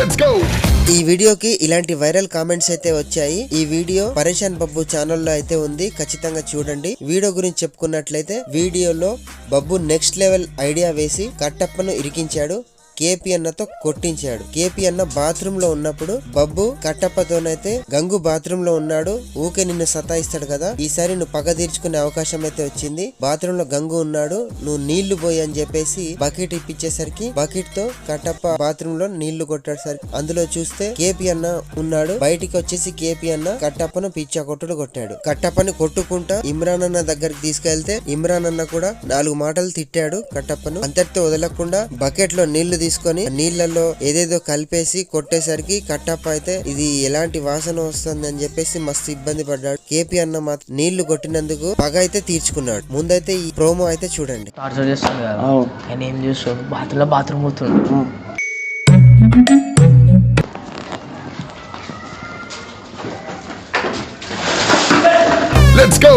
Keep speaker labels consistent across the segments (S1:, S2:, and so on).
S1: Let's go!
S2: ఈ వీడియోకి ఇలాంటి వైరల్ కామెంట్స్ అయితే వచ్చాయి. ఈ వీడియో పరేషాన్ బబ్బు ఛానల్లో అయితే ఉంది. ఖచ్చితంగా చూడండి. వీడియో గురించి చెప్పుకున్నట్లయితే వీడియోలో బబ్బు నెక్స్ట్ లెవెల్ ఐడియా వేసి కట్టప్పను ఇరికించాడు. కేపీ అన్నతో కొట్టించాడు. కేపీ అన్న బాత్రూమ్లో ఉన్నప్పుడు బబ్బు కట్టప్పతోనైతే గంగు బాత్రూమ్లో ఉన్నాడు. ఊకే నిన్ను సతాయిస్తాడు కదా. ఈసారి నువ్వు పగ తీర్చుకునే అవకాశం అయితే వచ్చింది. బాత్రూమ్లో గంగు ఉన్నాడు. నువ్వు నీళ్ళు పోయి అని చెప్పేసి బకెట్ ఇప్పించేసరికి బకెట్తో కట్టప్ప బాత్రూమ్లో నీళ్ళు కొట్టాడు సరి. అందులో చూస్తే కేపీ అన్న ఉన్నాడు. బయటికి వచ్చేసి కేపీ అన్న కట్టప్పను పిచ్చా కొట్టుడు కొట్టాడు. కట్టప్పని కొట్టుకుంటా ఇమ్రాన్ అన్న దగ్గరికి తీసుకెళ్తే ఇమ్రాన్ అన్న కూడా నాలుగు మాటలు తిట్టాడు కట్టప్పను. అంతటితో వదలకుండా బకెట్లో నీళ్ళు తీసుకొని నీళ్ళలో ఏదేదో కలిపేసి కొట్టేసరికి కట్టప్ప అయితే ఇది ఎలాంటి వాసన వస్తుంది అని చెప్పేసి మస్తు ఇబ్బంది పడ్డాడు. కేపీ అన్న మాత్రం నీళ్ళు కొట్టినందుకు పగ అయితే తీర్చుకున్నాడు. ముందైతే ఈ ప్రోమో అయితే చూడండి.
S3: టార్చర్ చేస్తుంది కదా. ఆయన ఏం చేస్తాడు? బాత్రూంలో బాత్రూమ్ పోతుండు.
S1: Let's go!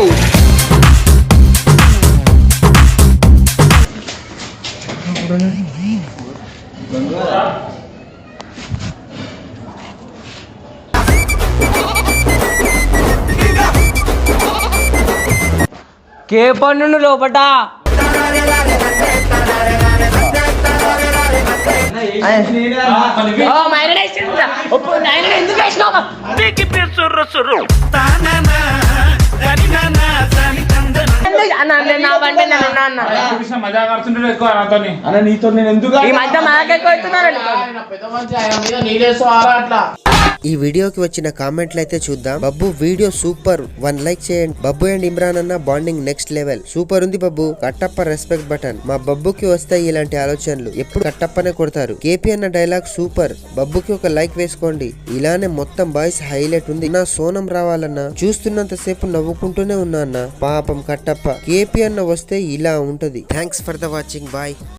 S3: కే పన్ను లోపట ఎందుకు వేసినావు? ఎందుకు? అన్న, అన్న, నా బండి నన్ను, నా అన్న.
S4: కృష్ణ మజా కడుతుంటాడు ఎక్కువ నాతోని అన్న నీతో నేను ఎందుకు
S3: ఈ మధ్య మాకెక్కువ అవుతున్నారు
S4: పెద్ద మంచి ఆయన మీద నీళ్ళేసుకోవాలా అట్లా
S2: ఈ వీడియోకి వచ్చిన కామెంట్లు అయితే చూద్దాం. Babbu video super. One like చేయండి. బబ్బు అండ్ ఇమ్రాన్ అన్న బాండింగ్ నెక్స్ట్ లెవెల్. సూపర్ ఉంది బబ్బు. Kattappa respect button. మా బబ్బుకి వస్తాయి ఇలాంటి ఆలోచనలు ఎప్పుడు కట్టప్పనే కొడతారు. కేపీ అన్న డైలాగ్ సూపర్. బబ్బుకి ఒక లైక్ వేసుకోండి. ఇలానే మొత్తం బాయ్స్ హైలైట్ ఉంది. నా సోనం రావాలన్నా. చూస్తున్నంత సేపు నవ్వుకుంటూనే ఉన్నా అన్న. పాపం కట్టప్ప. కేపీ అన్న వస్తే ఇలా ఉంటది. Thanks for the watching. Bye.